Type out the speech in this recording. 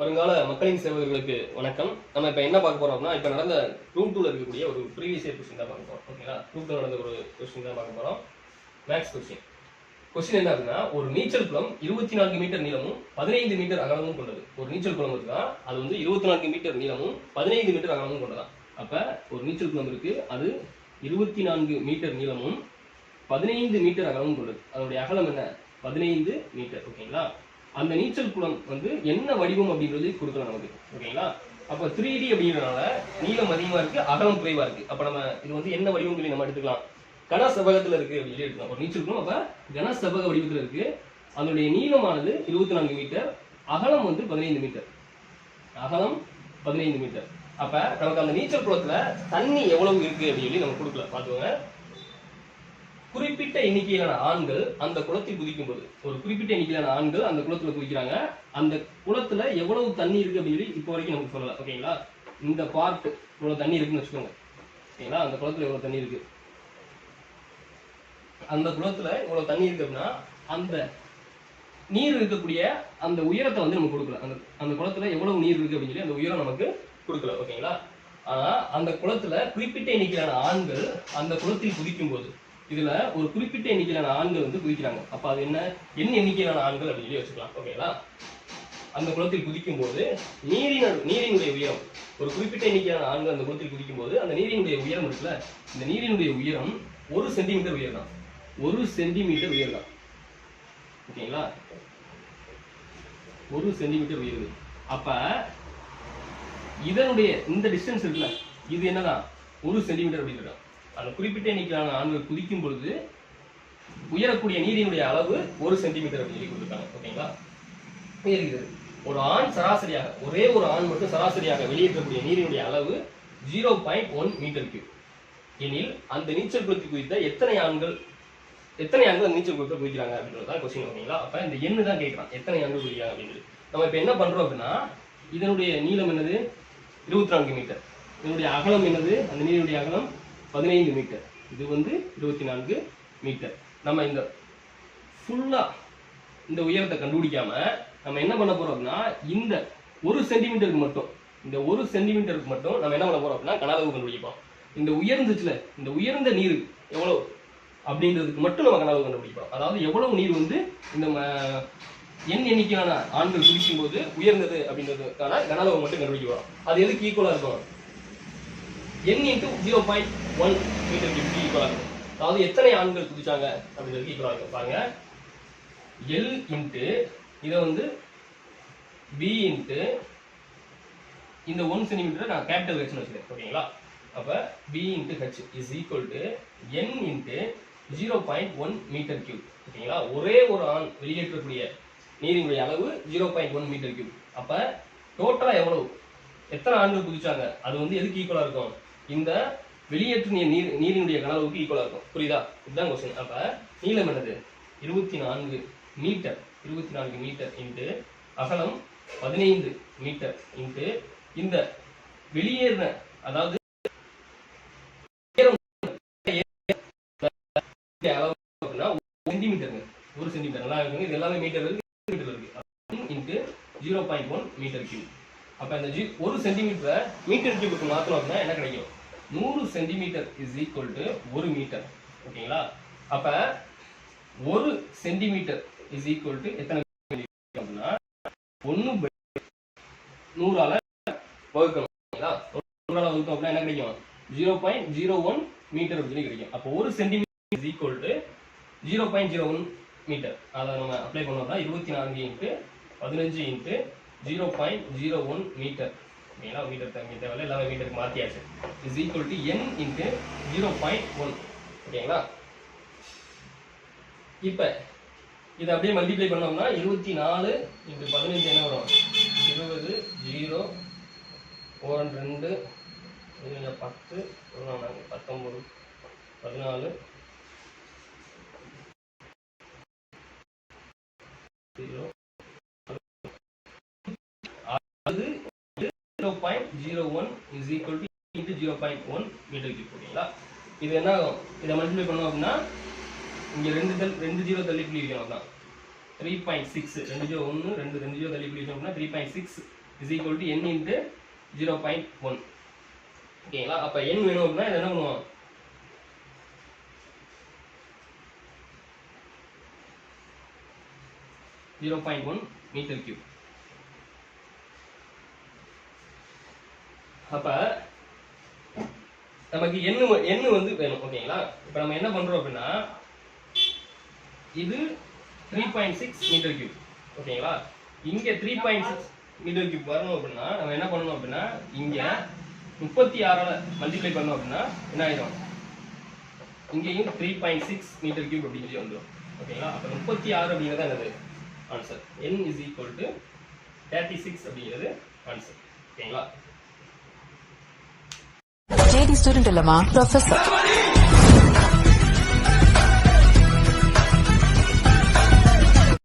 வருங்கால மக்களின் சேவகர்களுக்கு வணக்கம். நம்ம இப்போ என்ன பார்க்க போறோம் அப்படின்னா இப்போ நடந்த ரூம் டூல இருக்கக்கூடிய ஒரு ப்ரீவியஸ் இயர் கொஸ்டின் தான் பார்க்க போறோம். ஓகேங்களா ரூம் டூ நடந்த ஒரு கொஸ்டின் தான் பார்க்க போறோம். மேக்ஸ் கொஸ்டின் கொஸ்டின் என்ன அப்படின்னா ஒரு நீச்சல் குளம் இருபத்தி நான்கு மீட்டர் நீளமும் பதினைந்து மீட்டர் அகலமும் கொண்டது. ஒரு நீச்சல் குளம் இருக்கா அது வந்து இருபத்தி நான்கு மீட்டர் நீளமும் பதினைந்து மீட்டர் அகலமும் கொண்டதான் அப்போ ஒரு நீச்சல் குளம் இருக்கு அது இருபத்தி நான்கு மீட்டர் நீளமும் பதினைந்து மீட்டர் அகலமும் கொண்டது. அதனுடைய அகலம் என்ன? பதினைந்து மீட்டர். ஓகேங்களா அந்த நீச்சல் குளம் வந்து என்ன வடிவம் அப்படின்றது கொடுக்கலாம் நமக்கு. ஓகேங்களா? அப்போ த்ரீ டி அப்படிங்கிறனால நீளம் அதிகமா இருக்கு அகலம் குறைவா இருக்கு. அப்ப நம்ம இது வந்து என்ன வடிவம் சொல்லி நம்ம எடுத்துக்கலாம். கன செவ்வகத்தில் இருக்கு அப்படின்னு சொல்லி ஒரு நீச்சல் குளம் அப்ப கன செவ்வக வடிவத்துல இருக்கு. அதனுடைய நீளமானது இருபத்தி நான்கு மீட்டர் அகலம் வந்து பதினைந்து மீட்டர். அகலம் பதினைந்து மீட்டர். அப்ப நமக்கு அந்த நீச்சல் குளத்துல தண்ணி எவ்வளவு இருக்கு அப்படின்னு சொல்லி நம்ம கொடுக்கல பாத்துக்கோங்க குறிப்பிட்ட எண்ணிக்கையிலான ஆண்கள் அந்த குளத்தில் குதிக்கும் போது ஒரு குறிப்பிட்ட எண்ணிக்கையிலான ஆண்கள் அந்த குளத்துல குதிக்கிறாங்க. அந்த குளத்துல எவ்வளவு தண்ணி இருக்கு அப்படின்னு சொல்லி இப்போ வரைக்கும் நமக்கு சொல்லல. ஓகேங்களா இந்த பார்ட் இவ்வளவு தண்ணி இருக்குன்னு வச்சுக்கோங்க. ஓகேங்களா அந்த குளத்துல இவ்வளவு தண்ணி இருக்கு? அந்த குளத்துல இவ்வளவு தண்ணி இருக்கு அப்படின்னா அந்த நீர் இருக்கக்கூடிய அந்த உயரத்தை வந்து நமக்கு கொடுக்கல. அந்த அந்த குளத்துல எவ்வளவு நீர் இருக்கு அப்படின்னு சொல்லி அந்த உயரம் நமக்கு கொடுக்கல. ஓகேங்களா ஆனா அந்த குளத்துல குறிப்பிட்ட எண்ணிக்கையிலான ஆண்கள் அந்த குளத்தில் குதிக்கும் போது இதுல ஒரு குறிப்பிட்ட எண்ணிக்கையிலான ஆண்கள் வந்து குதிக்கிறாங்க. அப்ப அது என்ன? என்ன எண்ணிக்கையிலான ஆண்கள் அப்படின்னு சொல்லி வச்சுக்கலாம். ஓகேங்களா அந்த குளத்தில் குதிக்கும் போது நீரின் நீரினுடைய உயரம் ஒரு குறிப்பிட்ட எண்ணிக்கையான ஆண்கள் அந்த குளத்தில் குதிக்கும் போது அந்த நீரினுடைய உயரம் இருக்குல்ல இந்த நீரினுடைய உயரம் ஒரு சென்டிமீட்டர் உயரம் ஒரு சென்டிமீட்டர் உயரம் ஓகேங்களா ஒரு சென்டிமீட்டர் உயருது அப்ப இதனுடைய இந்த டிஸ்டன்ஸ் இருக்குல்ல இது என்னதான்? ஒரு சென்டிமீட்டர் அப்படின்னு அந்த குறிப்பிட்ட எண்ணிக்கையிலான ஆண்கள் குதிக்கும் பொழுது உயரக்கூடிய நீரினுடைய அளவு ஒரு சென்டிமீட்டர் அப்படின்னு சொல்லி கொடுத்துருக்காங்க. ஓகேங்களா? உயர்கிறது ஒரு ஆண் சராசரியாக ஒரே ஒரு ஆண் மட்டும் சராசரியாக வெளியேற்றக்கூடிய நீரினுடைய அளவு zero point one metre cube எனில் அந்த நீச்சல் குளத்தை குதித்த எத்தனை ஆண்கள் எத்தனை ஆண்கள் அந்த நீச்சல் குளத்தை குதிக்கிறாங்க அப்படின்றது தான் கொஸ்டின் ஓகேங்களா? அப்போ இந்த எண்ணு தான் கேட்குறான். எத்தனை ஆண்கள் குதிக்கிறாங்க அப்படின்றது. நம்ம இப்போ என்ன பண்ணுறோம் அப்படின்னா இதனுடைய நீளம் என்னது? இருபத்தி நான்கு மீட்டர் இதனுடைய அகலம் என்னது? அந்த நீரினுடைய அகலம் பதினைந்து மீட்டர். இது வந்து இருபத்தி நான்கு மீட்டர். நம்ம இந்த ஃபுல்லாக இந்த உயரத்தை கண்டுபிடிக்காம நம்ம என்ன பண்ண போகிறோம் அப்படின்னா இந்த ஒரு சென்டிமீட்டருக்கு மட்டும் இந்த ஒரு சென்டிமீட்டருக்கு மட்டும் நம்ம என்ன பண்ண போறோம் அப்படின்னா கனளவு கண்டுபிடிப்போம். இந்த உயர்ந்துச்சுல இந்த உயர்ந்த நீர் எவ்வளோ அப்படின்றதுக்கு மட்டும் நம்ம கனவு கண்டுபிடிப்போம். அதாவது எவ்வளவு நீர் வந்து இந்த எண் எண்ணிக்கையான ஆண்கள் குடிக்கும் போது உயர்ந்தது அப்படின்றதுக்கான கனளவு மட்டும் கண்டுபிடிக்கிறோம் அது எதுக்கு ஈக்குவலாக இருக்கும்? N into zero point one metre கியூப்க்கு ஈக்குவலாக இருக்கும் அதாவது எத்தனை ஆண்கள் குதிச்சாங்க அப்படிங்கிறது ஈக்குவலாக இருக்கும் பாருங்க. எல் இன்ட்டு இதை வந்து பி இன்ட்டு இந்த ஒன் சென்டிமீட்டரை நான் கேபிட்டல் ஹெச்னு வச்சுக்கிறேன். ஓகேங்களா? அப்போ P into H is equal to N into zero point one metre cube ஓகேங்களா? ஒரே ஒரு ஆண் வெளியேற்றக்கூடிய நீரினுடைய அளவு zero point one metre cube அப்போ டோட்டலாக எவ்வளவு? எத்தனை ஆண்கள் குதிச்சாங்க? அது வந்து எதுக்கு ஈக்குவலாக இருக்கும்? இந்த வெளியேற்ற நீர் நீரினுடைய கனவுக்கு ஈக்குவலாக இருக்கும். புரியுதா? இதுதான் கொஸ்டின் அப்போ நீளம் என்னது? இருபத்தி நான்கு மீட்டர். இருபத்தி நான்கு மீட்டர் இன்ட்டு அகலம் பதினைந்து மீட்டர் இன்ட்டு இந்த வெளியேறின அதாவது அப்படின்னா ஒரு சென்டிமீட்டருங்க. ஒரு சென்டிமீட்டர். நல்லா இருக்குங்க. இது எல்லாமே மீட்டர் மீட்டர் இருக்கு. Into zero point one metre cube அப்போ இந்த ஜி ஒரு சென்டிமீட்டரை மீட்டர் கியூபுக்கு மாற்றணும் அப்படின்னா என்ன கிடைக்கும்? நூறு சென்டிமீட்டர் இஸ் ஈக்குவல் டு ஒரு மீட்டர் ஓகேங்களா? அப்போ ஒரு சென்டிமீட்டர் இஸ் ஈக்குவல் டு எத்தனை அப்படின்னா ஒன்று நூறால வகுக்கணும். ஓகேங்களா? நூறால வகுத்தோம் அப்படின்னா என்ன கிடைக்கும்? Zero point zero one metre அப்படின்னு கிடைக்கும். அப்போ ஒரு centimetre is equal to zero point zero one metre அதை நம்ம அப்ளை பண்ணோம்னா இருபத்தி நான்கு இன்ட்டு பதினஞ்சு into zero point zero one metre ஏன்னா மீட்டர் தங்க தேவையில்ல எல்லாமே மீட்டருக்கு மாற்றியாச்சு is equal to N into zero point one ஓகேங்களா? இப்போ இதை அப்படியே மல்டிப்ளை பண்ணோம்னா இருபத்தி நாலு இன்ட்டு பதினஞ்சு என்ன வரும்? இருபது ஜீரோ ஒரு ரெண்டு பத்து பத்தொம்பது பதினாலு ஜீரோ அது zero point zero one is equal to into zero point one metre cube ஓகேங்களா இது என்ன ஆகும் இதை மல்டிப்ளை பண்ணோம் அப்படின்னா இங்கே ரெண்டு தள்ளி ரெண்டு ஜீரோ தள்ளி புள்ளி வைக்கணும் தான் த்ரீ பாயிண்ட் சிக்ஸ் ரெண்டு ஜீரோ ஒன்று ரெண்டு ரெண்டு ஜீரோ தள்ளி புள்ளி வைக்கணும் அப்படின்னா three point six is equal to N into zero point one ஓகேங்களா? அப்போ என் வேணும் அப்படின்னா இதை என்ன பண்ணுவோம்? Zero point one metre cube அப்போ நமக்கு எண்ணு வ- எண்ணு வந்து வேணும் ஓகேங்களா இப்போ நம்ம என்ன பண்ணுறோம் அப்படின்னா இது three point six metre cube ஓகேங்களா இங்கே three point six metre cube வரணும் அப்படின்னா நம்ம என்ன பண்ணணும் அப்படின்னா இங்கே முப்பத்தி ஆறால் மல்டிப்ளை பண்ணோம் அப்படின்னா என்ன ஆயிடும் இங்கேயும் three point six metre cube அப்படின்னு சொல்லி வந்துடும் ஓகேங்களா அப்போ முப்பத்தி ஆறு அப்படிங்கிறது என்னது? Answer N is equal to thirty six அப்படிங்கிறது ஆன்சர் ஓகேங்களா లేడీ స్టూడెంట్ ఇల్లమా ప్రొఫెసర్